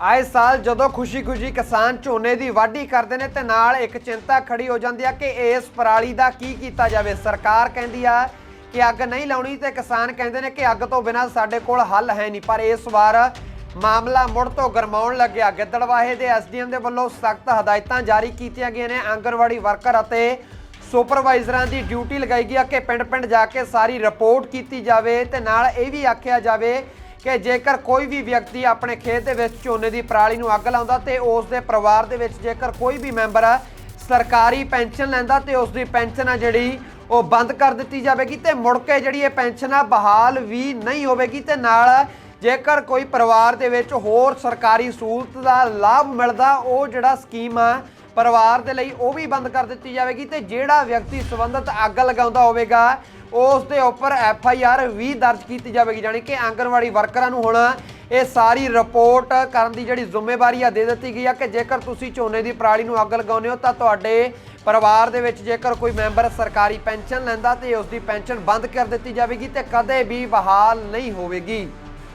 ਆਏ ਸਾਲ ਜਦੋਂ ਖੁਸ਼ੀ-ਖੁਸ਼ੀ ਕਿਸਾਨ ਝੋਨੇ ਦੀ ਵਾਢੀ ਕਰਦੇ ਨੇ ਤੇ ਨਾਲ ਇੱਕ ਚਿੰਤਾ ਖੜੀ ਹੋ ਜਾਂਦੀ ਆ ਕਿ ਇਸ ਪਰਾਲੀ ਦਾ ਕੀ ਕੀਤਾ ਜਾਵੇ। ਸਰਕਾਰ ਕਹਿੰਦੀ ਆ ਕਿ ਅੱਗ ਨਹੀਂ ਲਾਉਣੀ ਤੇ ਕਿਸਾਨ ਕਹਿੰਦੇ ਨੇ ਕਿ ਅੱਗ ਤੋਂ ਬਿਨਾਂ ਸਾਡੇ ਕੋਲ ਹੱਲ ਹੈ ਨਹੀਂ। ਪਰ ਇਸ ਵਾਰ ਮਾਮਲਾ ਮੁੜ ਤੋਂ ਗਰਮਾਉਣ ਲੱਗਿਆ। ਗਿੱਦੜਵਾਹੇ ਦੇ ਐਸਡੀਐਮ ਦੇ ਵੱਲੋਂ ਸਖਤ ਹਦਾਇਤਾਂ ਜਾਰੀ ਕੀਤੀਆਂ ਗਈਆਂ ਨੇ। ਆਂਗਣਵਾੜੀ ਵਰਕਰ ਅਤੇ ਸੁਪਰਵਾਈਜ਼ਰਾਂ ਦੀ ਡਿਊਟੀ ਲਗਾਈ ਗਈ ਆ ਕਿ ਪਿੰਡ-ਪਿੰਡ ਜਾ ਕੇ ਸਾਰੀ ਰਿਪੋਰਟ ਕੀਤੀ ਜਾਵੇ ਤੇ ਨਾਲ ਇਹ ਵੀ ਆਖਿਆ ਜਾਵੇ ਕਿ ਜੇਕਰ ਕੋਈ ਵੀ ਵਿਅਕਤੀ ਆਪਣੇ ਖੇਤ ਦੇ ਵਿੱਚ ਝੋਨੇ ਦੀ ਪਰਾਲੀ ਨੂੰ ਅੱਗ ਲਾਉਂਦਾ ਤੇ ਉਸ ਦੇ ਪਰਿਵਾਰ ਦੇ ਵਿੱਚ ਜੇਕਰ ਕੋਈ ਵੀ ਮੈਂਬਰ ਸਰਕਾਰੀ ਪੈਨਸ਼ਨ ਲੈਂਦਾ ਤੇ ਉਸ ਦੀ ਪੈਨਸ਼ਨ ਆ ਜਿਹੜੀ, ਉਹ ਬੰਦ ਕਰ ਦਿੱਤੀ ਜਾਵੇਗੀ ਤੇ ਮੁੜ ਕੇ ਜਿਹੜੀ ਇਹ ਪੈਨਸ਼ਨ ਆ, ਬਹਾਲ ਵੀ ਨਹੀਂ ਹੋਵੇਗੀ ਤੇ ਨਾਲ ਜੇਕਰ ਕੋਈ ਪਰਿਵਾਰ ਦੇ ਵਿੱਚ ਹੋਰ ਸਰਕਾਰੀ ਸਹੂਲਤ ਦਾ ਲਾਭ ਮਿਲਦਾ, ਉਹ ਜਿਹੜਾ ਸਕੀਮ ਆ ਪਰਿਵਾਰ ਦੇ ਲਈ ਉਹ ਵੀ ਬੰਦ ਕਰ ਦਿੱਤੀ ਜਾਵੇਗੀ ਤੇ ਜਿਹੜਾ ਵਿਅਕਤੀ ਸੰਬੰਧਿਤ ਅੱਗ ਲਗਾਉਂਦਾ ਹੋਵੇਗਾ, ਉਸ ਦੇ ਉੱਪਰ ਐਫ ਆਈ ਆਰ ਵੀ ਦਰਜ ਕੀਤੀ ਜਾਵੇਗੀ, ਜਾਣੀ ਕਿ ਆਂਗਣਵਾੜੀ ਵਰਕਰਾਂ ਨੂੰ ਹੁਣ ਇਹ ਸਾਰੀ ਰਿਪੋਰਟ ਕਰਨ ਦੀ ਜਿਹੜੀ ਜ਼ਿੰਮੇਵਾਰੀ ਆ ਦੇ ਦਿੱਤੀ ਗਈ ਆ ਕਿ ਜੇਕਰ ਤੁਸੀਂ ਝੋਨੇ ਦੀ ਪਰਾਲੀ ਨੂੰ ਅੱਗ ਲਗਾਉਂਦੇ ਹੋ ਤਾਂ ਤੁਹਾਡੇ ਪਰਿਵਾਰ ਦੇ ਵਿੱਚ ਜੇਕਰ ਕੋਈ ਮੈਂਬਰ ਸਰਕਾਰੀ ਪੈਨਸ਼ਨ ਲੈਂਦਾ ਤੇ ਉਸ ਦੀ ਪੈਨਸ਼ਨ ਬੰਦ ਕਰ ਦਿੱਤੀ ਜਾਵੇਗੀ ਤੇ ਕਦੇ ਵੀ ਬਹਾਲ ਨਹੀਂ ਹੋਵੇਗੀ।